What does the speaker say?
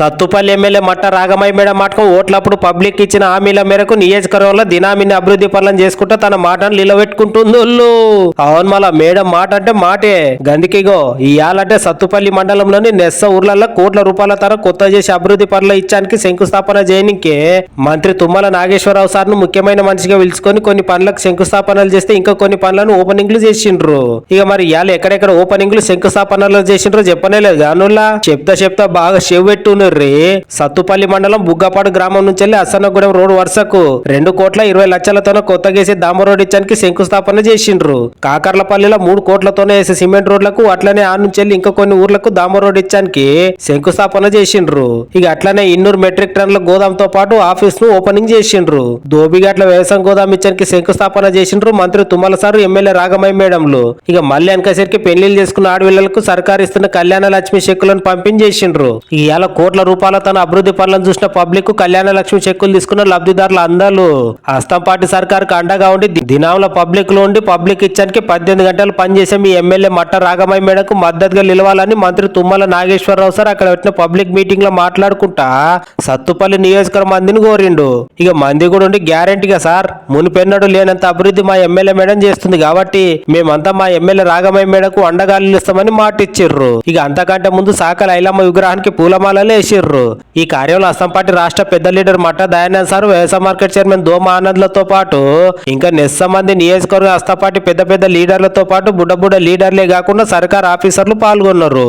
Sathupalli MLA మట్ట Ragamayi madam మాటకు ఓట్లప్పుడు public ఇచ్చిన హామీల మేరకు నియోజకవర్గంలో దినామిని అభివృద్ధి పనులను చేసుకుంటూ తన మాటను నిలబెట్టుకుంటుందోళ్ళు. అవును మళ్ళా మేడం మాట అంటే మాటే. గందికిగో ఇయాలంటే సత్తుపల్లి మండలంలోని నెస్స ఊర్లలో కోట్ల రూపాయల తర కొత్త చేసి అభివృద్ధి పనులు ఇచ్చానికి శంకుస్థాపన చేయనికే. మంత్రి తుమ్మల నాగేశ్వరరావు సార్ను ముఖ్యమైన మనిషిగా పిలుచుకొని కొన్ని పనులకు శంకుస్థాపనలు చేస్తే ఇంకా కొన్ని పనులను ఓపెనింగ్లు చేసిండ్రు. ఇక మరి ఇవాళ ఎక్కడెక్కడ ఓపెనింగ్లు శంకుస్థాపనలు చేసిండ్రో చెప్పనే లేదు. చెప్తా చెప్తా బాగా చెవు పెట్టుర్రి సత్తుపల్లి మండలం బుగ్గపాడు గ్రామం నుంచి వెళ్ళి అసన్నగూడెం రోడ్ వరుసకు రెండు కోట్ల ఇరవై లక్షలతోనే కొత్త గేసి డాంబర్ రోడ్ ఇచ్చానికి శంకుస్థాపన చేసిండ్రు. కాకర్లపల్లిలో మూడు కోట్లతోనే వేసే సిమెంట్ రోడ్లకు అట్లనే ఆ నుంచి వెళ్ళి ఇంకా కొన్ని ఊర్లకు దామ రోడ్ ఇచ్చానికి శంకుస్థాపన చేసిండ్రు. ఇక అట్లనే ఇన్నూరు మెట్రిక్ టన్నుల గోదాంతో పాటు ఆఫీస్ను ఓపెనింగ్ చేసిండ్రు. దోబిగట్ల వ్యవసాయం గోదాం ఇచ్చానికి శంకుస్థాపన చేసిండ్రు మంత్రి తుమ్మల సారు ఎమ్మెల్యే రాగమయ్య మేడంలు. ఇక మళ్ళీ వెనకసరికి పెళ్ళిళ్ళు చేసుకున్న ఆడపిల్లలకు సర్కారు ఇస్తున్న కళ్యాణ లక్ష్మి చెక్కులను పంపించేసిండ్రు ఇవాళ కోట్ల రూపాయల తన అభివృద్ధి పనులను చూసిన పబ్లిక్ కళ్యాణ లక్ష్మి చెక్కులు తీసుకున్న లబ్ధిదారులు అందాలు హస్తం పార్టీ సర్కారుకు అండగా ఉండి దినాముల పబ్లిక్లో ఉండి పబ్లిక్ ఇచ్చానికి పద్దెనిమిది గంటలు పనిచేసే మీ ఎమ్మెల్యే మట్ట రాగమయ్య మేడకు మద్దతుగా నిలవాలని మంత్రి తుమ్మల నాగేశ్వరరావు సార్ అక్కడ పెట్టిన పబ్లిక్ మీటింగ్లో మాట్లాడుకుంటా సత్తుపల్లి నియోజకవర్గం మందిని కోరిండు. ఇక మంది కూడా ఉండి గ్యారంటీగా సార్ మునిపెన్నడు లేనంత అభివృద్ధి మా ఎమ్మెల్యే మేడం చేస్తుంది కాబట్టి మేమంతా మా ఎమ్మెల్యే రాగమయ్య మేడకు అండగాలు ఇస్తామని మాట ఇచ్చిర్రు ఇక అంతకంటే ముందు సాకల ఐలమ్మ విగ్రహానికి పూలమాలలు చేసిర్రు. ఈ కార్యంలో అస్సాంపార్టీ రాష్ట్ర పెద్ద లీడర్ మట్ట దయానంద్ సార్ వ్యవసాయ మార్కెట్ చైర్మన్ దోమ ఆనంద్లతో పాటు ఇంకా నెస్స మంది నియోజకవర్గ అస్సాంపార్టీ పెద్ద పెద్ద లీడర్లతో పాటు బుడ్డ బుడ్డ లీడర్లే కాకుండా సర్కార్ ఆఫీసర్లు పాల్గొన్నారు.